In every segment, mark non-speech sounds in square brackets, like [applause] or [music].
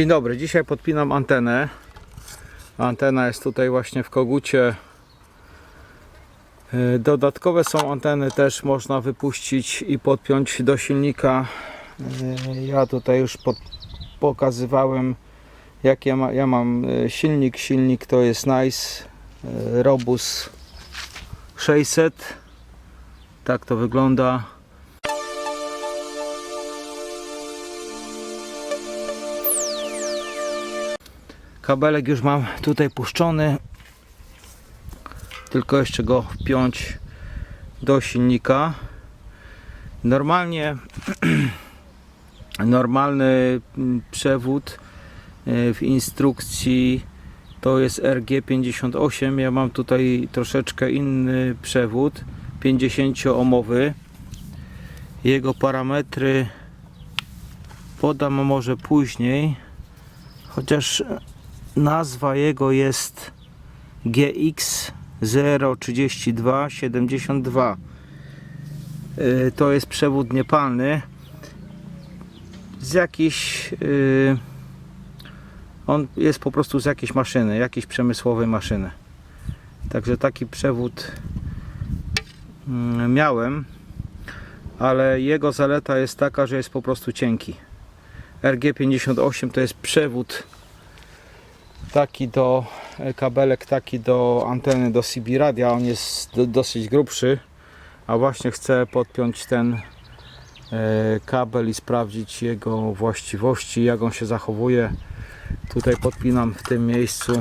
Dzień dobry, dzisiaj podpinam antenę. Antena jest tutaj właśnie w kogucie. Yy, Dodatkowe są anteny też można wypuścić i podpiąć do silnika. Yy, Ja tutaj już pod, pokazywałem jak ja, ma, ja mam yy, silnik. Silnik to jest Nice Robus 600. Tak to wygląda. Kabelek już mam tutaj puszczony. Tylko jeszcze go wpiąć do silnika. Normalnie [clears throat] normalny mm, przewód e, w instrukcji to jest RG58. Ja mam tutaj troszeczkę inny przewód 50 ohmowy. Jego parametry podam może później. Chociaż nazwa jego jest GX 03272 Y, to jest przewód niepalny z jakiejś y, on jest po prostu z jakiejś maszyny, jakiejś przemysłowej maszyny. Także taki przewód mm, miałem ale jego zaleta jest taka, że jest po prostu cienki. RG58 to jest przewód taki do e, kabelek taki do anteny do CB radia. On jest do, dosyć grubszy a właśnie chcę podpiąć ten e, kabel i sprawdzić jego właściwości jak on się zachowuje. Tutaj podpinam w tym miejscu.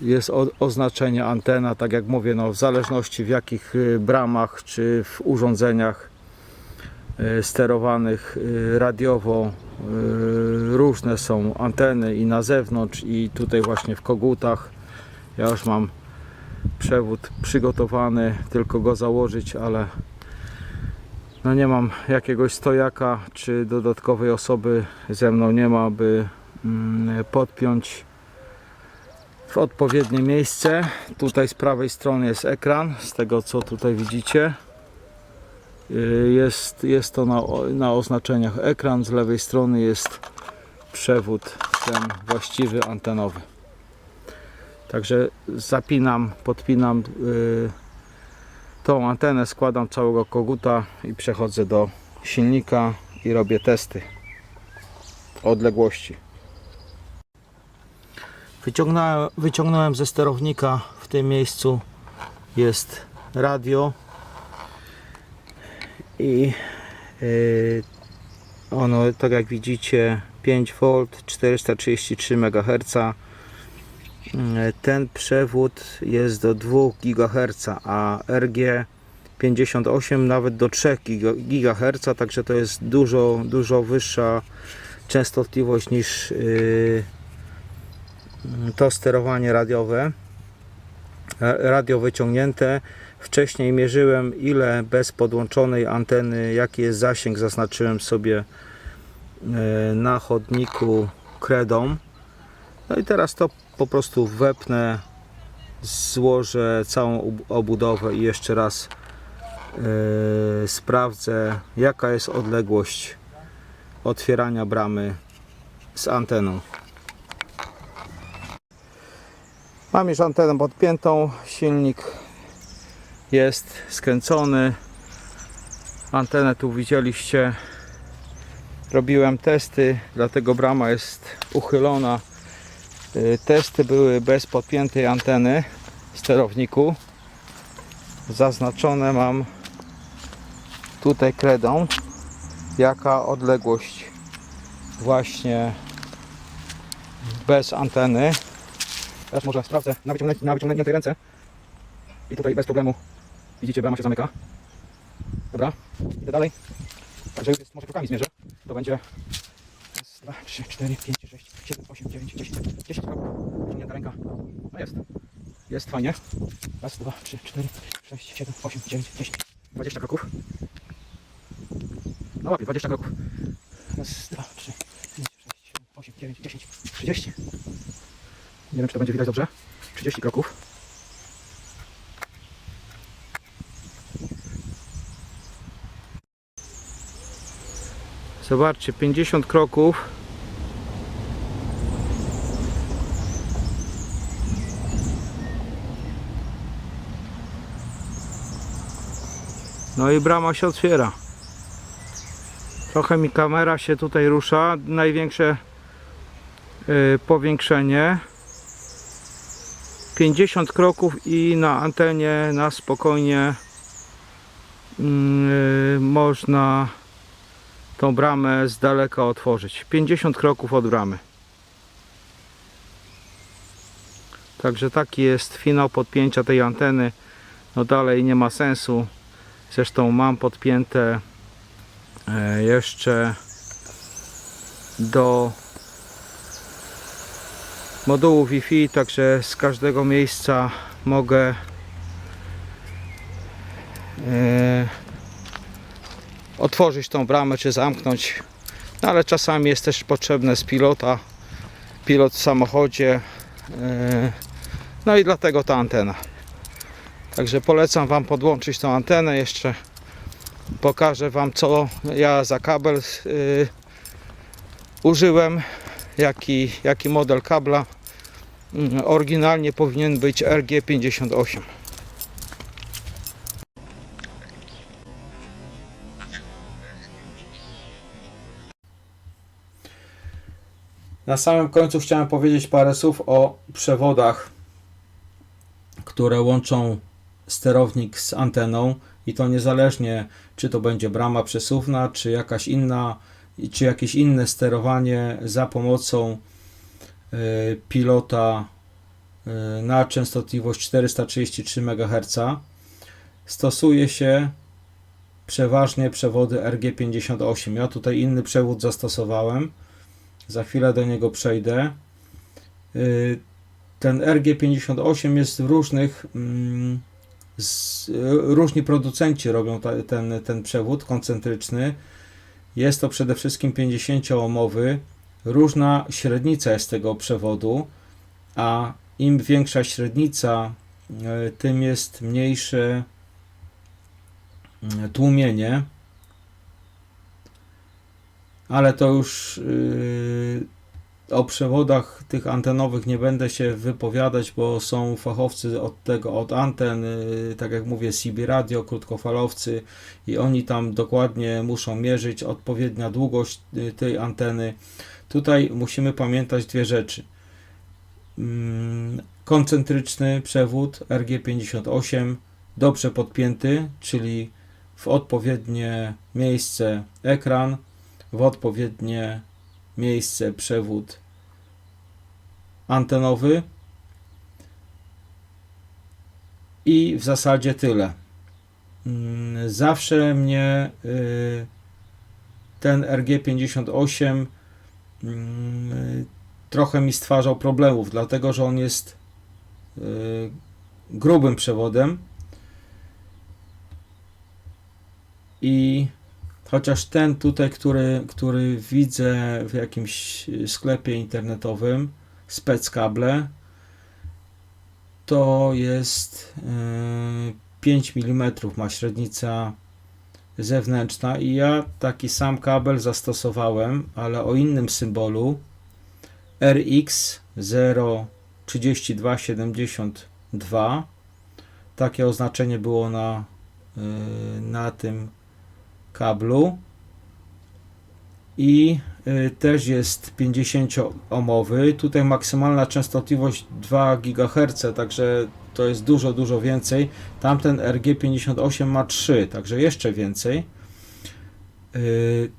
Jest oznaczenie antena tak jak mówię no, w zależności w jakich y, bramach czy w urządzeniach sterowanych y, radiowo y, różne są anteny i na zewnątrz i tutaj właśnie w kogutach. Ja już mam przewód przygotowany tylko go założyć ale no nie mam jakiegoś stojaka czy dodatkowej osoby ze mną nie ma by mm, podpiąć w odpowiednie miejsce. Tutaj z prawej strony jest ekran z tego co tutaj widzicie jest, jest to na, na oznaczeniach ekran, z lewej strony jest przewód ten właściwy antenowy. Także zapinam, podpinam y, tą antenę, składam całego koguta i przechodzę do silnika i robię testy odległości. Wyciągnąłem, wyciągnąłem ze sterownika w tym miejscu jest radio i yy, ono tak jak widzicie 5V 433 MHz ten przewód jest do 2 GHz a RG 58 nawet do 3 GHz także to jest dużo dużo wyższa częstotliwość niż yy, to sterowanie radiowe radio wyciągnięte Wcześniej mierzyłem ile bez podłączonej anteny, jaki jest zasięg, zaznaczyłem sobie e, na chodniku kredą. No i teraz to po prostu wepnę, złożę całą obudowę i jeszcze raz yy, sprawdzę jaka jest odległość otwierania bramy z anteną. Mam już antenę podpiętą, silnik jest skręcony. Antenę tu widzieliście. Robiłem testy dlatego brama jest uchylona. Y, testy były bez podpiętej anteny sterowniku zaznaczone mam tutaj kredą jaka odległość właśnie bez anteny. Teraz może sprawdzę na wyciągniętej, na wyciągniętej ręce i tutaj bez problemu Widzicie, brama się zamyka. Dobra, idę dalej. Także już jest, może krokami zmierzę. To będzie raz, dwa, trzy, cztery, pięć, sześć, siedem, osiem, dziewięć, dziesięć. Dziesięć kroków. Wyciągnięta ręka. No jest. Jest fajnie. Raz, dwa, trzy, cztery, sześć, siedem, osiem, dziewięć, dziesięć. Dwadzieścia kroków. No łapię, dwadzieścia kroków. Raz, dwa, trzy, pięć, sześć, siedem, osiem, dziewięć, dziesięć. Trzydzieści. Nie wiem, czy to będzie widać dobrze. Trzydzieści kroków. Zobaczcie, 50 kroków. No i brama się otwiera. Trochę mi kamera się tutaj rusza. Największe yy, powiększenie. 50 kroków i na antenie na spokojnie yy, można tą bramę z daleka otworzyć. 50 kroków od bramy. Także taki jest finał podpięcia tej anteny. No dalej nie ma sensu. Zresztą mam podpięte e, jeszcze do modułu Wi-Fi, także z każdego miejsca mogę e, otworzyć tą bramę czy zamknąć. No, ale czasami jest też potrzebne z pilota, pilot w samochodzie. e, No i dlatego ta antena. Także polecam Wam podłączyć tą antenę jeszcze. Pokażę Wam co ja za kabel y, użyłem. Jaki, jaki model kabla. Mm, Oryginalnie powinien być RG58. Na samym końcu chciałem powiedzieć parę słów o przewodach, które łączą sterownik z anteną i to niezależnie czy to będzie brama przesuwna, czy jakaś inna, czy jakieś inne sterowanie za pomocą y, pilota y, na częstotliwość 433 MHz. Stosuje się przeważnie przewody RG58. Ja tutaj inny przewód zastosowałem. Za chwilę do niego przejdę. Y, Ten RG58 jest w różnych mm, różni producenci robią ten, ten przewód koncentryczny. Jest to przede wszystkim 50-ohmowy. Różna średnica jest tego przewodu, a im większa średnica, e, tym jest mniejsze mm, tłumienie. Ale to już yy, o przewodach tych antenowych nie będę się wypowiadać, bo są fachowcy od tego, od anten, y, tak jak mówię, CB Radio, krótkofalowcy i oni tam dokładnie muszą mierzyć odpowiednia długość y, tej anteny. Tutaj musimy pamiętać dwie rzeczy. Mm, Koncentryczny przewód RG58 dobrze podpięty, czyli w odpowiednie miejsce ekran, w odpowiednie miejsce przewód antenowy i w zasadzie tyle. Mm, Zawsze mnie y, ten RG58 mm, trochę mi stwarzał problemów, dlatego że on jest y, grubym przewodem i Chociaż ten tutaj, który, który widzę w jakimś sklepie internetowym, speckable, to jest yy, 5 mm ma średnica zewnętrzna i ja taki sam kabel zastosowałem, ale o innym symbolu. RX 03272 takie oznaczenie było na, yy, na tym kablu i y, też jest 50-ohmowy. Tutaj maksymalna częstotliwość 2 GHz, także to jest dużo, dużo więcej. Tamten RG58 ma 3, także jeszcze więcej. Y,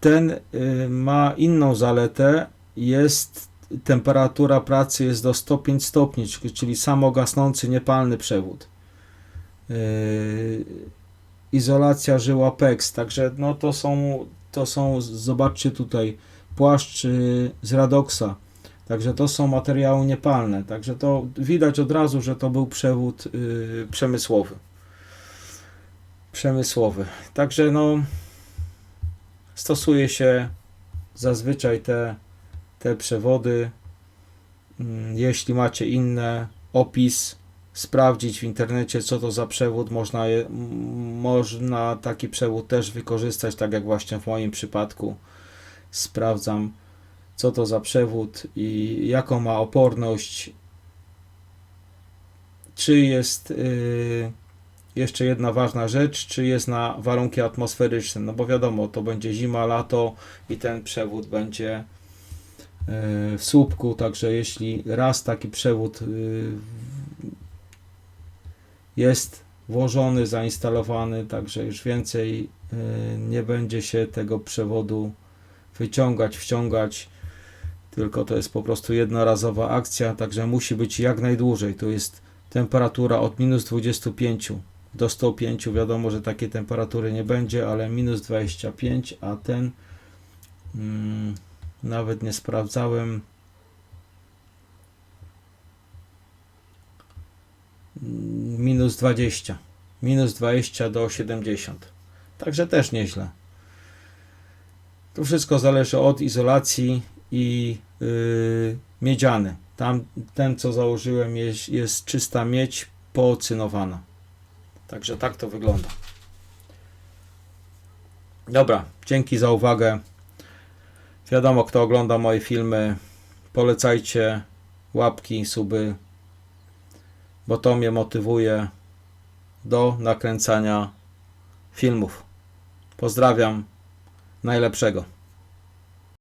Ten y, ma inną zaletę, jest temperatura pracy jest do 105 stopni, czyli samogasnący, niepalny przewód. Izolacja żyła PEX, także no to są, to są, zobaczcie tutaj, płaszcz y, z Radoxa, także to są materiały niepalne, także to widać od razu, że to był przewód y, przemysłowy. Przemysłowy. Także no stosuje się zazwyczaj te, te przewody. Mm, Jeśli macie inne, opis sprawdzić w internecie, co to za przewód. Można, je, można taki przewód też wykorzystać, tak jak właśnie w moim przypadku. Sprawdzam, co to za przewód i jaką ma oporność. Czy jest y, jeszcze jedna ważna rzecz, czy jest na warunki atmosferyczne, no bo wiadomo, to będzie zima, lato i ten przewód będzie e, w słupku, także jeśli raz taki przewód y, jest włożony, zainstalowany, także już więcej y, nie będzie się tego przewodu wyciągać, wciągać, tylko to jest po prostu jednorazowa akcja, także musi być jak najdłużej. Tu jest temperatura od minus 25 do 105. Wiadomo, że takiej temperatury nie będzie, ale minus 25, a ten mm, nawet nie sprawdzałem. Mm, Minus 20. Minus 20 do 70. Także też nieźle. To wszystko zależy od izolacji i yy, miedziany. Tam ten, co założyłem, jest, jest czysta miedź poocynowana. Także tak to wygląda. Dobra, dzięki za uwagę. Wiadomo, kto ogląda moje filmy, polecajcie łapki, suby, bo to mnie motywuje do nakręcania filmów. Pozdrawiam, najlepszego.